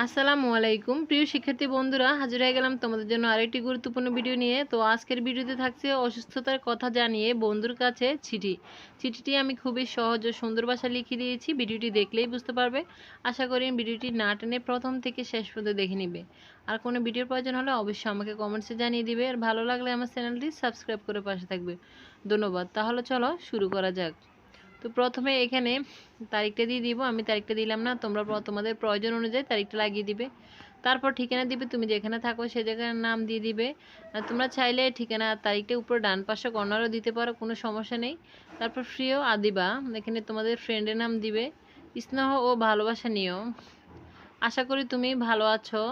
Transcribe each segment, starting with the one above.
আসসালামু আলাইকুম। প্রিয় শিক্ষার্থী বন্ধুরা, হাজির হয়ে গেলাম তোমাদের জন্য আরেকটি গুরুত্বপূর্ণ ভিডিও নিয়ে। তো আজকের ভিডিওতে থাকছে অসুস্থতার কথা জানিয়ে বন্ধুর কাছে চিঠি। চিঠিটি আমি খুবই সহজ ও সুন্দর ভাষায় লিখে দিয়েছি। ভিডিওটি দেখলেই বুঝতে পারবে। আশা করি ভিডিওটি না টেনে প্রথম থেকে শেষ পর্যন্ত দেখে নিবে। আর কোনো ভিডিওর প্রয়োজন হলে অবশ্যই আমাকে কমেন্টসে জানিয়ে দিবে। আর ভালো লাগলে আমার চ্যানেলটি সাবস্ক্রাইব করে পাশে থাকবে। ধন্যবাদ। তাহলে চলো শুরু করা যাক। তো প্রথমে এখানে তারিখটা দিয়ে দিব, আমি তারিখটা দিলাম না, তোমরা তোমাদের প্রয়োজন অনুযায়ী তারিখটা লাগিয়ে দিবে। তারপর ঠিকানা দিবে, তুমি যেখানে থাকো সে জায়গার নাম দিয়ে দিবে। আর তোমরা চাইলে ঠিকানা, তারিখটা উপরে ডান পাশে কর্নারও দিতে পারো, কোনো সমস্যা নেই। তারপর প্রিয় আদিবা, এখানে তোমাদের ফ্রেন্ডের নাম দিবে। স্নেহ ও ভালোবাসা নিও। আশা করি তুমি ভালো আছো।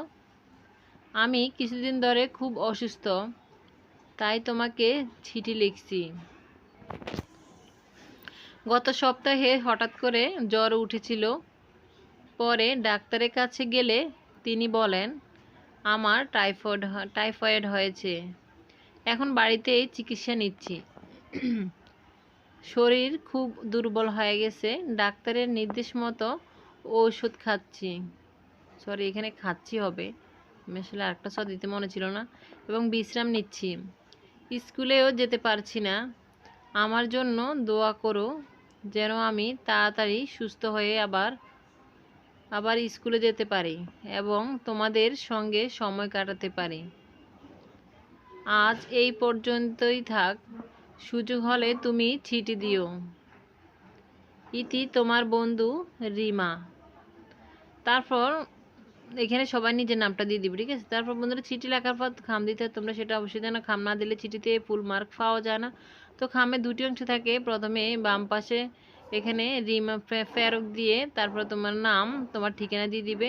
আমি কিছুদিন ধরে খুব অসুস্থ, তাই তোমাকে চিঠি লিখছি। গত সপ্তাহে হঠাৎ করে জ্বর উঠেছিল। পরে ডাক্তারের কাছে গেলে তিনি বলেন, আমার টাইফয়েড টাইফয়েড হয়েছে। এখন বাড়িতেই চিকিৎসা নিচ্ছি। শরীর খুব দুর্বল হয়ে গেছে। ডাক্তারের নির্দেশ মতো ওষুধ খাচ্ছি। সরি, এখানে খাচ্ছি হবে। আসলে আরেকটা স দিতে মনে ছিল না। এবং বিশ্রাম নিচ্ছি। স্কুলেও যেতে পারছি না। আমার জন্য দোয়া করো। যেন আমি তাড়াতাড়ি সুস্থ হয়ে আবার আবার স্কুলে যেতে পারি এবং তোমাদের সঙ্গে সময় কাটাতে পারি। আজ এই পর্যন্তই থাক। সুযোগ হলে তুমি ছিটি দিও। ইতি তোমার বন্ধু রিমা। তারপর এখানে সবাই নিজের নামটা দিয়ে দিবে ঠিক আছে? তারপর বন্ধুরা চিঠি লেখার পর খাম দিতে হয়, তোমরা সেটা অবশ্যই জানো। খাম না দিলে চিঠিতে ফুল মার্ক পাওয়া যায় না। তো খামে দুটি অংশ থাকে প্রথমে বাম পাশে এখানে রিমা ফেরক দিয়ে তারপর তোমার নাম তোমার ঠিকানা দিয়ে দিবে।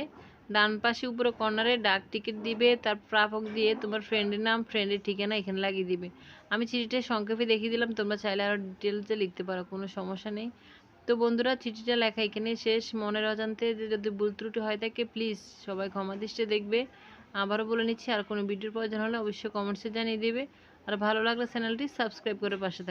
ডান পাশে উপরে কর্নারে ডাক টিকিট দিবে তার প্রাপক দিয়ে তোমার ফ্রেন্ডের নাম ফ্রেন্ডের ঠিকানা এখানে লাগিয়ে দিবে। আমি চিঠিটা সংক্ষেপে দেখিয়ে দিলাম তোমরা চাইলে আরও ডিটেলসে লিখতে পারো কোনো সমস্যা নেই। তো বন্ধুরা চিঠিটা লেখা এখানে শেষ। মনের অজান্তে যদি ভুল ত্রুটি হয় থাকে প্লিজ সবাই ক্ষমা দৃষ্টি দেখবে। আবারও বলে নিচ্ছি, আর কোনো ভিডিওর প্রয়োজন হলে অবশ্যই কমেন্টসে জানিয়ে দেবে। আর ভালো লাগলে চ্যানেলটি সাবস্ক্রাইব করে পাশে থাকবে।